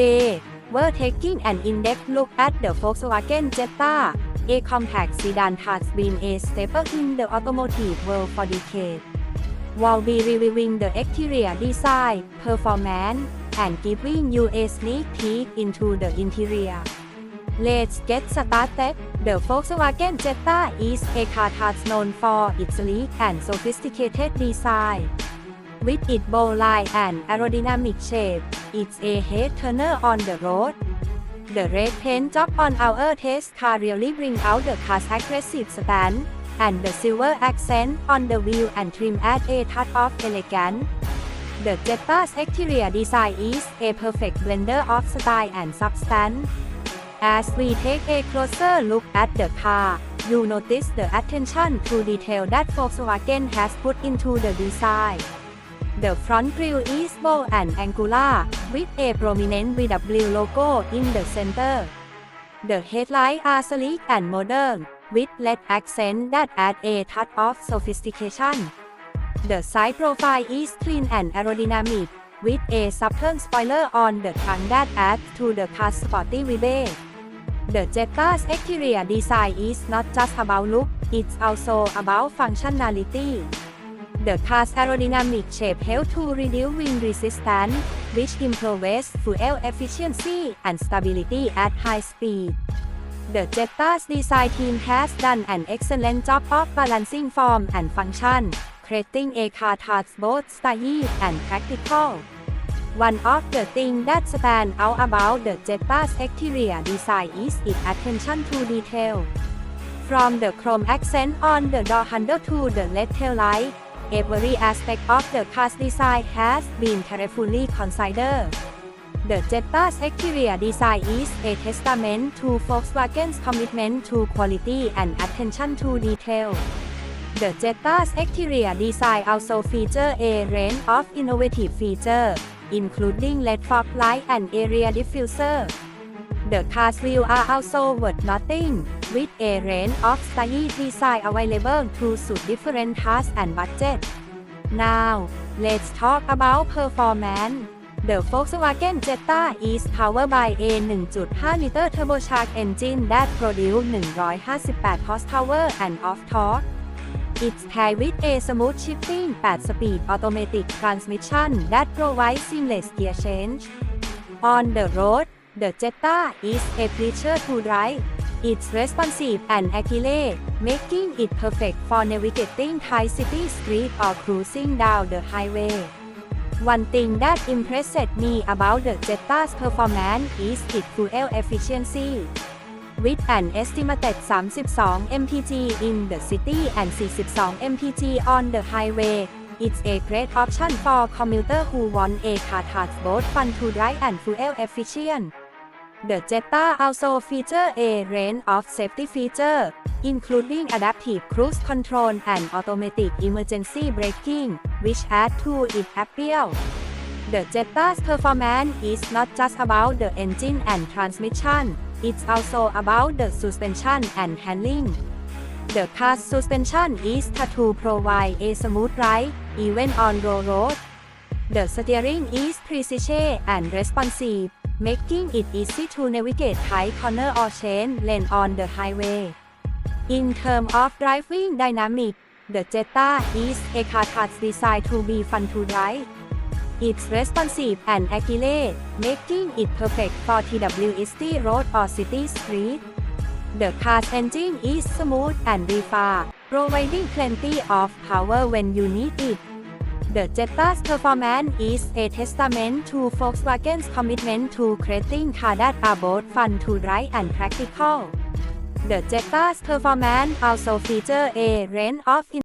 Today, we're taking an in-depth look at the Volkswagen Jetta, a compact sedan that's been a staple in the automotive world for decades. While We'll reviewing the exterior design, performance, and giving you a sneak peek into the interior. Let's get started. The Volkswagen Jetta is a car that's known for its sleek and sophisticated design. With its bold line and aerodynamic shape, it's a head turner on the road. The red paint job on our test car really bring out the car's aggressive stance, and the silver accent on the wheel and trim add a touch of elegance. The Jetta's exterior design is a perfect blender of style and substance. As we take a closer look at the car, you notice the attention to detail that Volkswagen has put into the design. The front grille is bold and angular, with a prominent VW logo in the center. The headlights are sleek and modern, with LED accents that add a touch of sophistication. The side profile is clean and aerodynamic, with a subtle spoiler on the trunk that adds to the car's sporty vibe. The Jetta's exterior design is not just about look, it's also about functionality. The car's aerodynamic shape helps to reduce wind resistance, which improves fuel efficiency and stability at high speed. The Jetta's design team has done an excellent job of balancing form and function, creating a car that's both stylish and practical. One of the things that stand out about the Jetta's exterior design is its attention to detail. From the chrome accent on the door handle to the LED tail light, every aspect of the car's design has been carefully considered. The Jetta's exterior design is a testament to Volkswagen's commitment to quality and attention to detail. The Jetta's exterior design also features a range of innovative features, including LED fog light and area diffuser. The car's wheels are also worth nothing, with a range of stylish design available to suit different tasks and budget. Now, let's talk about performance. The Volkswagen Jetta is powered by a 1.5-liter turbocharged engine that produces 158 horsepower and of torque. It's paired with a smooth shifting 8-speed automatic transmission that provides seamless gear change. On the road, the Jetta is a pleasure to drive. It's responsive and accurate, making it perfect for navigating high city streets or cruising down the highway. One thing that impressed me about the Jetta's performance is its fuel efficiency. With an estimated 32 mpg in the city and 42 mpg on the highway, it's a great option for commuters who want a car that's both fun to drive and fuel efficient. The Jetta also features a range of safety features, including adaptive cruise control and automatic emergency braking, which add to its appeal. The Jetta's performance is not just about the engine and transmission, it's also about the suspension and handling. The car's suspension is to provide a smooth ride, even on rough roads. The steering is precise and responsive, making it easy to navigate tight corner or change lane on the highway. In terms of driving dynamic, the Jetta is a car that's designed to be fun to drive. It's responsive and accurate, making it perfect for TWST road or city street. The car's engine is smooth and refined, providing plenty of power when you need it. The Jetta's performance is a testament to Volkswagen's commitment to creating cars that are both fun to drive and practical. The Jetta's performance also features a range of